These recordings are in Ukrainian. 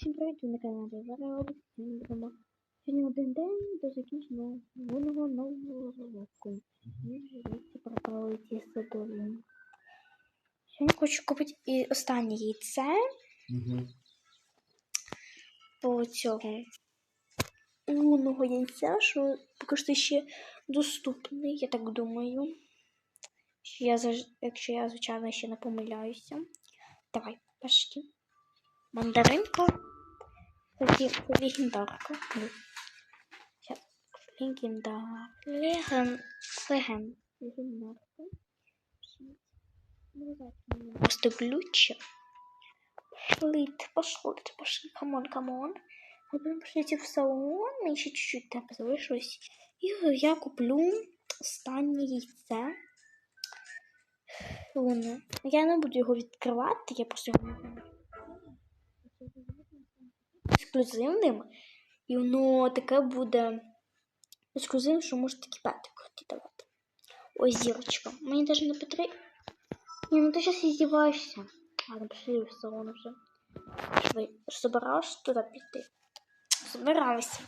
Всім привіт, ви на каналі Зараз будемо сьогодні один день до закінчення нового нового року. Ми вже пропали ті садові. Сьогодні хочу купити і останнє яйце Угу. по цього лунного яйця, що поки що ще доступний, я так думаю. Що я, якщо я, звичайно, ще не помиляюся. Давай, пошли. Мандаринка Тоді легендарка. Ну, Щас. Легендар. Леген. Леген. Легендарка. Ну, давай, мені Просто глюче. Пошли, ты, пошли, ты, пошли, камон, камон. Вот мы пошлите в салон, мне еще чуть-чуть там залишилось. І я куплю останнє яйце. Луни. Я не буду його відкривати, я просто його не ексклюзивним. І воно таке буде ексклюзивне, що може такі петик давати. Ось зірочка. Мені навіть не потрібно. Ні, ну ти зараз издеваешься. Ладно, пошли в салон. Пошли. Собиралась туда піти. Собиралась.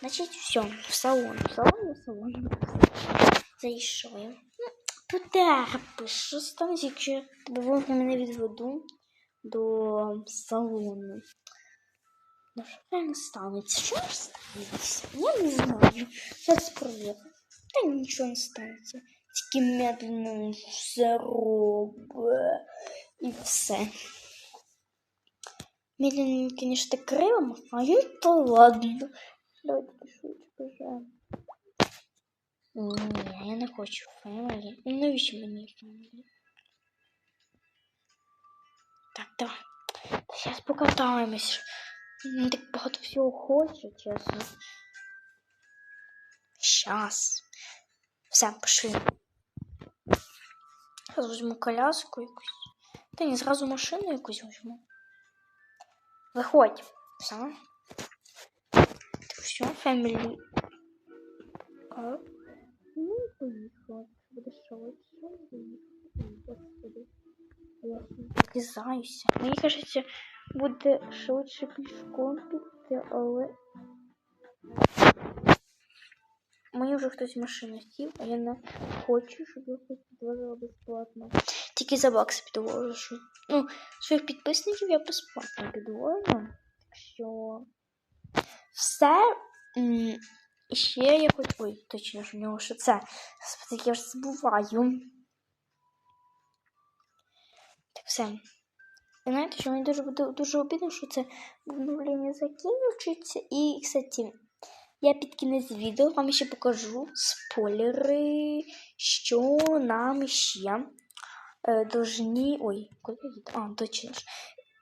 Значить, все, в салон. В салон, в салон. Зайшли. Ну, потерпиш. Що станеться, якщо я тебе вовремя не відведу до салону? Ну, що реально станеться? Що ж станеться? Я не знаю. Зараз провірю. Та нічого не станеться. Тільки медленно все робить. І все. Медленно, конечно, криво махаю, то ладно. Давайте швидше бажаємо. Ні, я не хочу фемелі. Ну, Навіщо мені фемелі? Так, давай. Зараз покатаємось. Ну, так багато всього хочу, чесно. Щас. Все, пошли. Зараз візьму коляску якусь. Та ні, зразу машину якусь візьму. Виходь. Все. Так, все, фемілі. Ну, поїхала. Буде швидше. Господи. Я. Мені кажеться, буде швидше пішком піти, але. Мені вже хтось машину сів, а я не хочу, щоб я хоч підвозила безплатно. Тільки за бакс підвожу. Ну, своїх підписників я безплатно підвожу. Так що все. І ще я хоч. Ой, точно ж у нього що це. Господи, я вже забуваю. Так все. І знаєте, що мені дуже буде дуже обідно, що це обновлення закінчиться. І, кстати, я під кінець відео вам ще покажу спойлери, що нам ще е, должні. Ой, куди я? А, точно.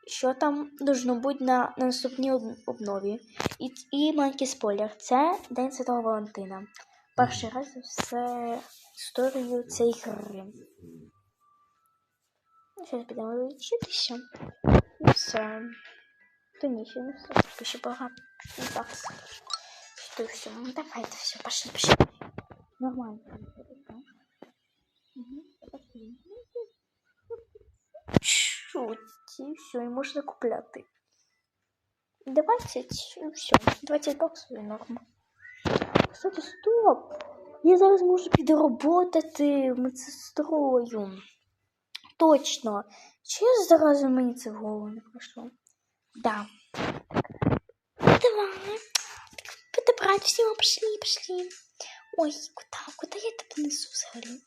Що там должно бути на, на наступній обнові. І, і маленький спойлер. Це День Святого Валентина. Перший раз все історію цієї гри. Зараз підемо вчитися. І все. То не все. Тільки ще багато. Так. Что все? Ну давайте все, пошли, пошли. Нормально. Угу. Шуті, все, і можна купляти. 20, і все. 20 баксів і норма. Кстати, стоп! Я зараз можу підроботати медсестрою. Точно. Чи зразу мені це в голову не прийшло? Да. Давай. Подобрать все, пошли, пошли. Ой, куда, куда я это несу взагалі?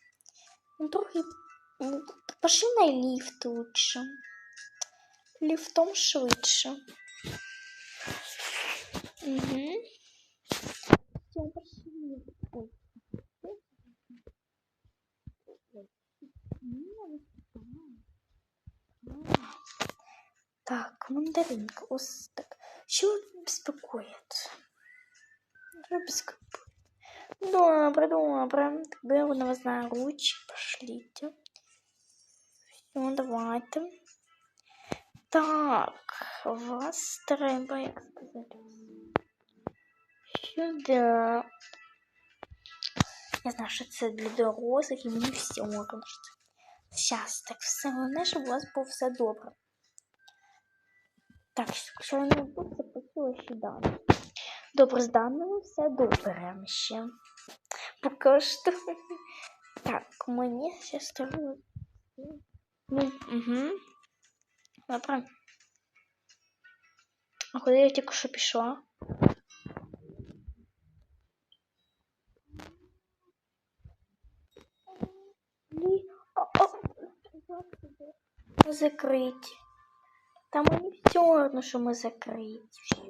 Ну, Другий, ну, пошли на ліфт лучше. Ліфтом швидше. Угу. Ось так. Що беспокоит? Что беспокоит? Добре, добре. Тогда вы на вас на ручки пошлите. Все, давайте. Так, вас треба, як сказати. Сюди. Я знаю, що це для дорослих і мені все можна. Зараз, так все головне, щоб у вас було все добре. Так, якщо не буде, записую ще дані. Добре, з даними все добре ще. Поки що. Так, мені зараз треба. Ну, угу. Добре. А куди я тільки що пішла? Ні. Там мені все одно, що ми закриті. Все.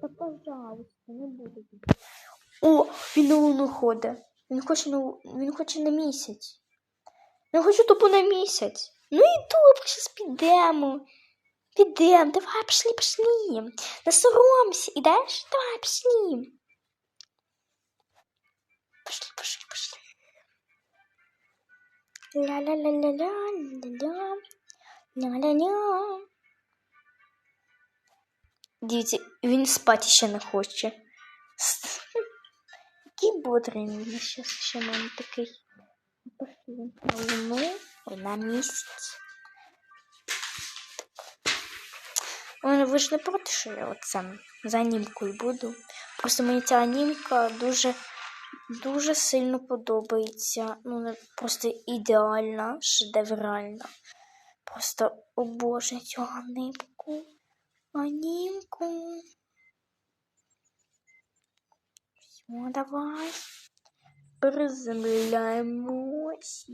Та пожалуйста, не буду. О, він на луну ходить. Він хоче на, він хоче на місяць. Я хочу тупо на місяць. Ну і добре, зараз підемо. Підемо, давай, пішли, пішли. Не соромся, ідеш? Давай, пішли. Пішли, пішли, пішли. Ля-ля-ля-ля-ля-ля-ля. Ля-ля-ля. Дивіться, він спати ще не хоче. Який бодрий він ще, ще мене такий. Пошли на на місяць. Ви ж не проти, що я оце за анімкою буду. Просто мені ця анімка дуже, дуже сильно подобається. Ну, просто ідеальна, шедевральна. Просто обожнюю цю анімку. Анімку. Все, давай. Приземляємось.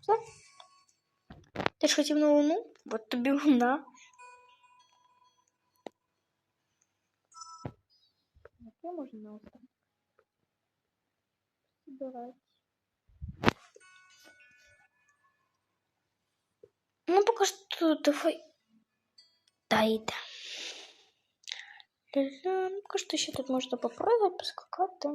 Все? Ти ж хотів на луну? От тобі луна. Яке можна на остров? Збирати. Ну, поки що давай. Та йде. Ля-ля, Ну, поки що ще тут можна попробувати, поскакати.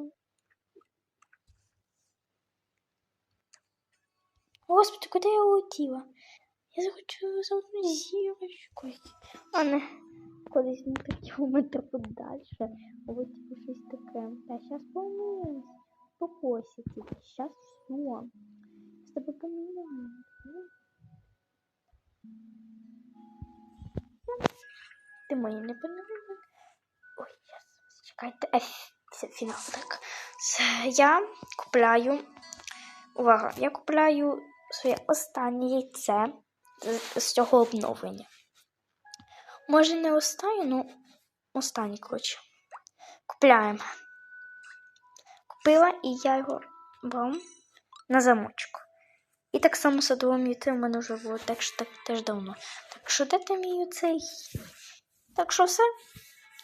Господи, куди я улетіла? Я захочу за одну зірочку. Кудись на три кілометри подальше. Ось типу щось таке. Та зараз помилуюсь. Покосить. Зараз все. З тобою помилуюсь. Ти мені не помилуєш? Ой, зараз, чекайте. Е, це фінал так. Я купляю. Увага, я купляю своє останнє яйце з цього обновлення. Може, не останнє, ну останнє, коротше. Купляємо. Купила і я його вам на замочку. І так само садовим яйцем в мене вже було так, що так теж давно. Так що де ти мій цей? Так що все?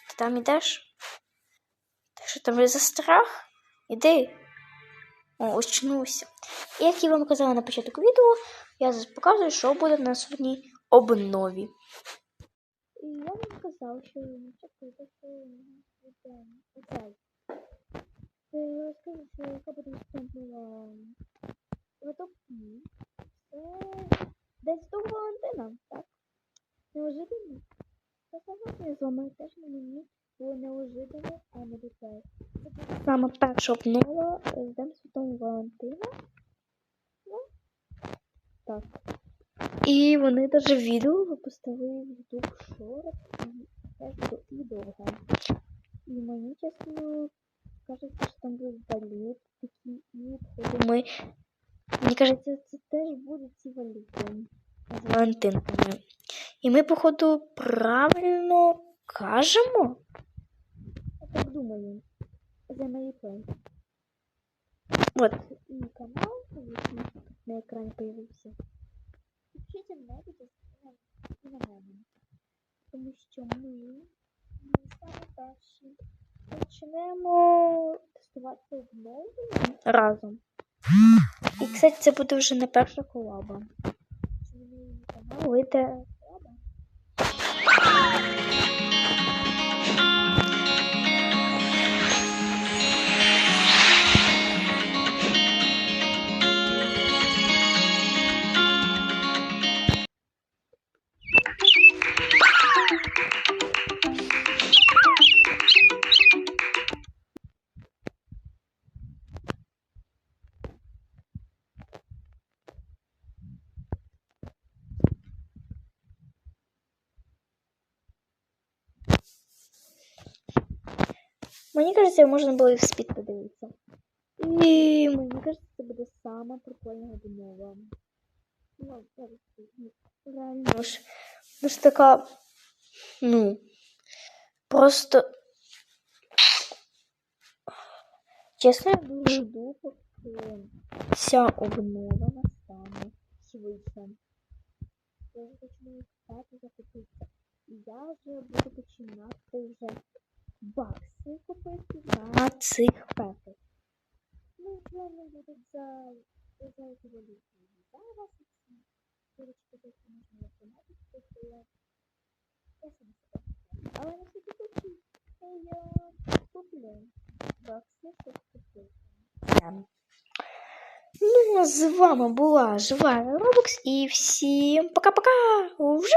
Ти там ідеш? Так що там за страх? Іди. О, очнувся. І як я вам казала на початку відео, я зараз показую, що буде на наступній обнові. І я вам сказав, що чекайте, що оцей. Скажу, що яка буде наступна Витопні. Це десь до Валентина, так? Неожиданно. Це сьогодні з вами теж на мені було неожиданно, а не дітей. Це саме перша обнова з Днем Святого Валентина. Ну, так. І вони навіть відео випустили в YouTube Short і теж до- і довго. І чесно, кажеться, що там далі такі і походу ми Мені кажеться, це теж буде ці валюти з Валентинками. І ми, походу, правильно кажемо. Я так думаю. За мої плани. От мій канал, який на екрані появився. Підпишіться мене, підписуйтесь і на мене. Тому що ми, ми саме перші почнемо тестувати обновлення разом. І, кстати, це буде вже не перша колаба. Вийде Мені кажеться, можна було і в спід подивитися. І мені кажеться, це буде сама прикольна обнова. Ну, я не знаю, реально ж. Ну ж така, ну, просто. Чесно, я дуже жду, поки ця обнова настане швидше. Я вже почну спати захопитися. І я вже буду починати Ну, а з вами була жива Робокс і всім пока-пока! Вже